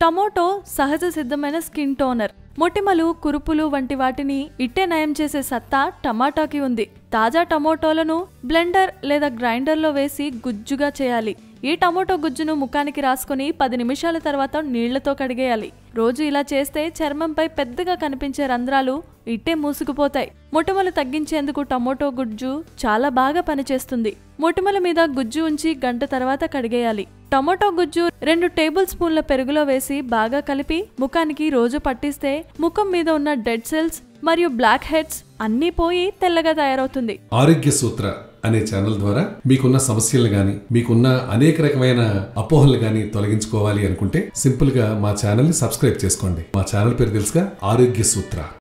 Tomato సహజ సిద్ధమైన skin toner మొటిమలు కురుపులు వంటి వాటిని ఇట్టే నయం చేసే సత్తా టమాటాకి ఉంది. తాజా టమోటోలను బ్లెండర్ లేదా గ్రైండర్లో వేసి గుజ్జుగా చేయాలి. ఈ టమోటో గుజ్జును ముఖానికి రాసుకుని పది నిమిషాల తర్వాత నీళ్ళతో కడిగేయాలి. రోజు ఇలా చేస్తే చర్మంపై పెద్దగా కనిపించే రంధ్రాలు ఇట్టే మూసుకుపోతాయి. మొటిమలు తగ్గించేందుకు టమోటో గుజ్జు చాలా బాగా పనిచేస్తుంది. మొటిమల మీద గుజ్జు ఉంచి గంట తర్వాత కడిగేయాలి. టమోటో గుజ్జు రెండు టేబుల్ స్పూన్ల పెరుగులో వేసి బాగా కలిపి ముఖానికి రోజు పట్టిస్తే ముఖం మీద ఉన్న డెడ్ సెల్స్ మరియు బ్లాక్ హెడ్స్ అన్నీ పోయి తెల్లగా తయారవుతుంది. ఆరోగ్య సూత్ర అనే ఛానల్ ద్వారా మీకున్న సమస్యలు గాని మీకున్న అనేక రకమైన అపోహలు గాని తొలగించుకోవాలి అనుకుంటే సింపుల్గా మా ఛానల్ని సబ్స్క్రైబ్ చేసుకోండి. మా ఛానల్ పేరు తెలుసుగా ఆరోగ్య సూత్ర.